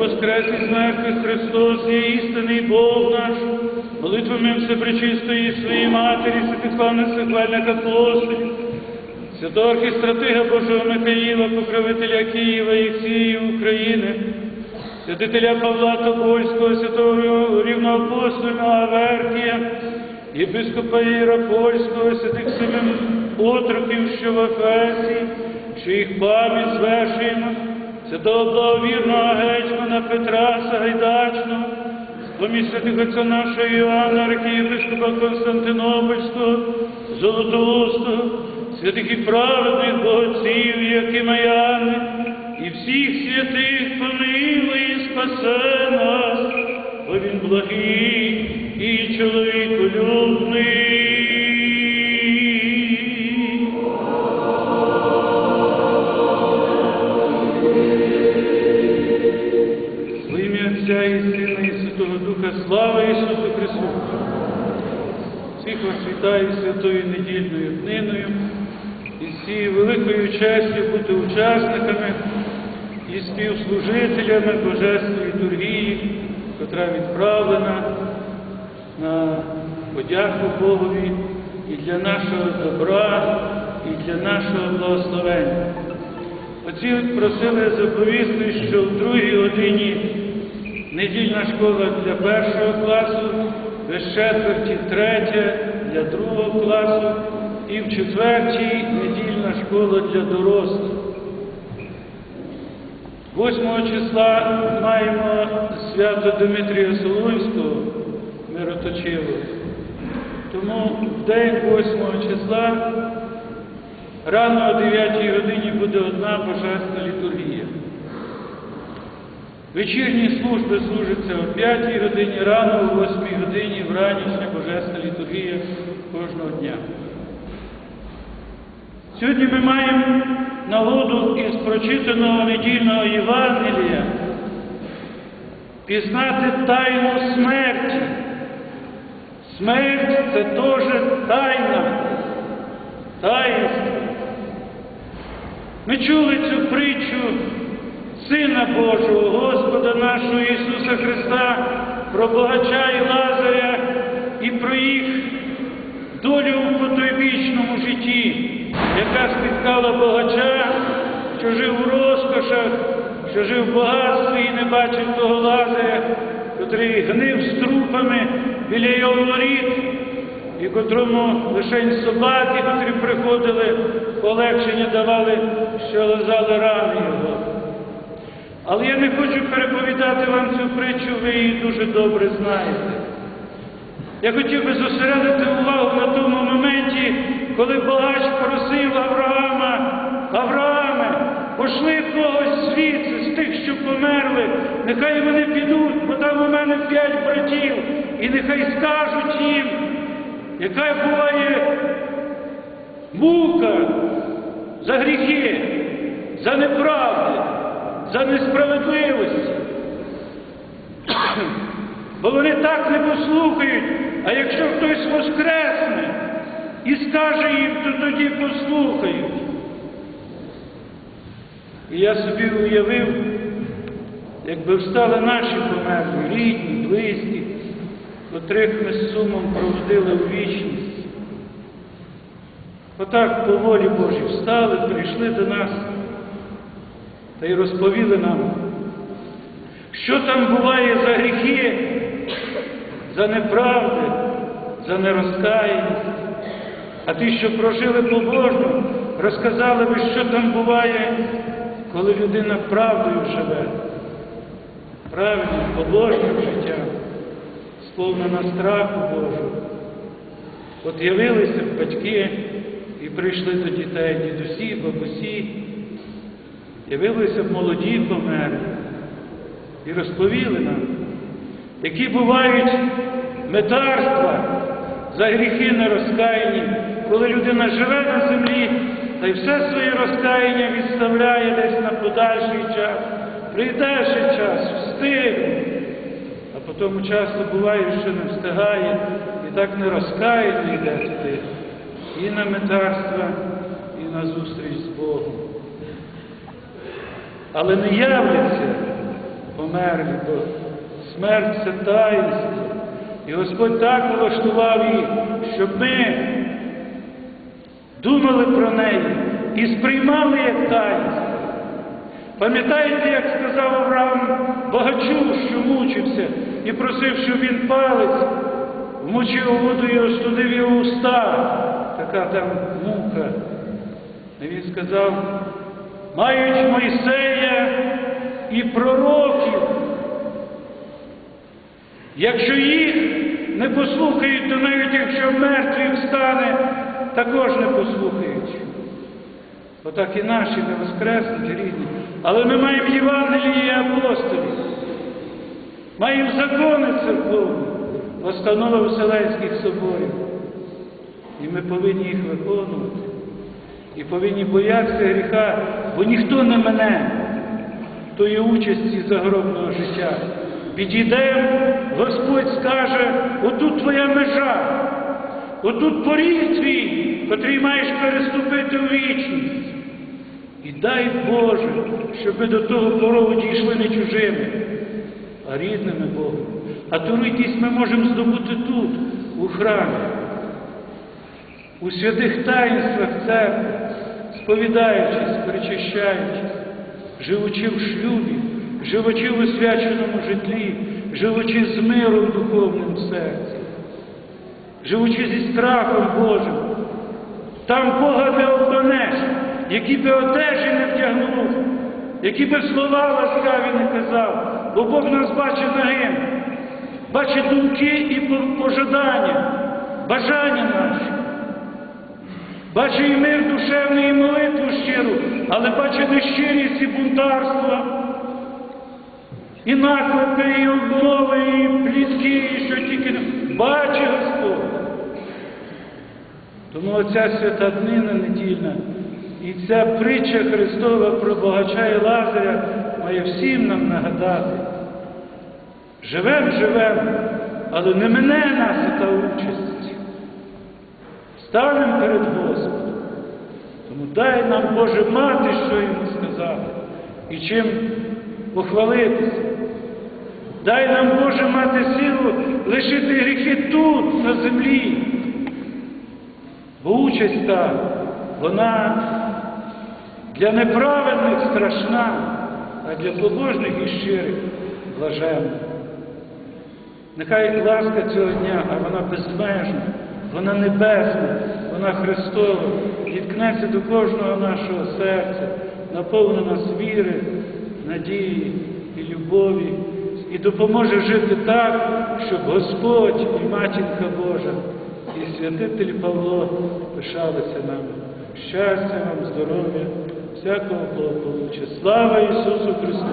воскрес із мертвих Христос є істинний Бог наш, молитвами всепречистої своєї Матері, Святославна Сихвальника апостолів, святого архістратига Божого Михаїла, покровителя Києва і всієї України, святителя Павла Тобольського, святого рівноапостольного Аверкія, єпископа Єропольського, святих Семен отроків, що в Ефесі, що їх пам'ять звершуємо, святого благовірного гетьмана Петра Сагайдачного, поміж святих нашого Іоанна, архієпископа Константинопольського, Золотоустого, святих і праведних богоців, Якима Яни, і всіх святих помилуй і спасе нас, бо він благий і чоловіколюбний. І Сина і Святого Духа, слава Ісусу Христу! Всіх вас вітаю святою недільною дниною і з цією великою честю бути учасниками і співслужителями Божественної літургії, котра відправлена на подяку Богові і для нашого добра, і для нашого благословення. Оці просили заповісти, що в другій годині недільна школа для першого класу, без четверті третя для другого класу і в четвертій недільна школа для дорослих. 8 числа маємо свято Дмитрія Солунського, мироточивого. Тому в день 8 числа рано о 9 годині буде одна божественна літургія. Вечірні служби служаться о 5 годині, рано о 8 годині, вранішня божественна літургія кожного дня. Сьогодні ми маємо нагоду із прочитаного недільного Євангелія пізнати тайну смерті. Смерть це теж тайна, таїнство. Ми чули цю притчу Сина Божого, Господа нашого Ісуса Христа, про богача і Лазаря і про їх долю у потойбічному житті, яка спіткала богача, що жив у розкошах, що жив в багатстві і не бачив того Лазаря, котрий гнив з трупами біля його воріт, і котрому лише собаки, котрі приходили, полегшення давали, що лизали рани його. Але я не хочу переповідати вам цю притчу, ви її дуже добре знаєте. Я хотів би зосередити увагу на тому моменті, коли багач просив Авраама, Аврааме, пошли когось звідси, з тих, що померли, нехай вони підуть, бо там у мене п'ять братів, і нехай скажуть їм, яка буває мука за гріхи, за неправди, за несправедливості. Бо вони так не послухають, а якщо хтось воскресне і скаже їм, то тоді послухають. І я собі уявив, якби встали наші померлі, рідні, близькі, котрих ми з сумом проводили у вічність. Отак по волі Божій встали, прийшли до нас та й розповіли нам, що там буває за гріхи, за неправди, за нерозкаяність. А ті, що прожили побожно, розказали би, що там буває, коли людина правдою живе, правильним, побожним життям, сповнена страху Божого. От явилися батьки і прийшли до дітей, дідусі, бабусі, явилися молоді померли і розповіли нам, які бувають метарства за гріхи нерозкаяні, коли людина живе на землі та й все своє розкаяння відставляє десь на подальший час, прийде ще час, встигне, а потім часто буває, що не встигає і так не розкаяно йде туди і на метарства, і на зустріч з Богом. Але не являться померлі, бо смерть це таїнство. І Господь так влаштував їх, щоб ми думали про неї і сприймали як таїнство. Пам'ятаєте, як сказав Авраам багачу, що мучився, і просив, щоб він палець вмочив воду і остудив його уста. Така там мука. І він сказав, мають Мойсея і пророків. Якщо їх не послухають, то навіть якщо мертвий встане, також не послухають. Отак і наші не воскреснуть рідні. Але ми маємо Євангелії і апостолів, маємо закони церковні, постанови Вселенських соборів. І ми повинні їх виконувати. І повинні боятися гріха, бо ніхто не мене тої участі загробного життя. Підійдемо, Господь скаже, отут твоя межа, отут поріг твій, котрий маєш переступити у вічність. І дай Боже, щоб ми до того порогу дійшли не чужими, а рідними Богом. А ту рідність ми можемо здобути тут, у храмі, у святих таїнствах церкви, сповідаючись, перечищаючись, живучи в шлюбі, живучи в освяченому житлі, живучи з миром духовним в серці, живучи зі страхом Божим. Там Бога не обманеш, які би одежі не втягнув, які би слова ласкаві не казав, бо Бог нас бачить нагим, бачить думки і по- пожадання, бажання наші. Бачить і мир душевний, і молитву щиру, але бачить нещирість і бунтарство, і наклепи, і обмови, і плітки, і що тільки не бачить Господь. Тому оця свята днина недільна і ця притча Христова про богача і Лазаря має всім нам нагадати. Живем, живем, але не мине нас та участь. Станемо перед Господом. Тому дай нам, Боже, мати, що йому сказати і чим похвалитися. Дай нам, Боже, мати силу лишити гріхи тут, на землі. Бо участь та, вона для неправедних страшна, а для побожних і щирих блаженна. Нехай ласка цього дня, а вона безмежна, вона небесна, вона Христова, діткнеться до кожного нашого серця, наповни нас віри, надії і любові, і допоможе жити так, щоб Господь і Матінка Божа, і святитель Павло пишалися нами. Щастя вам, здоров'я, всякого благополуччя. Слава Ісусу Христу!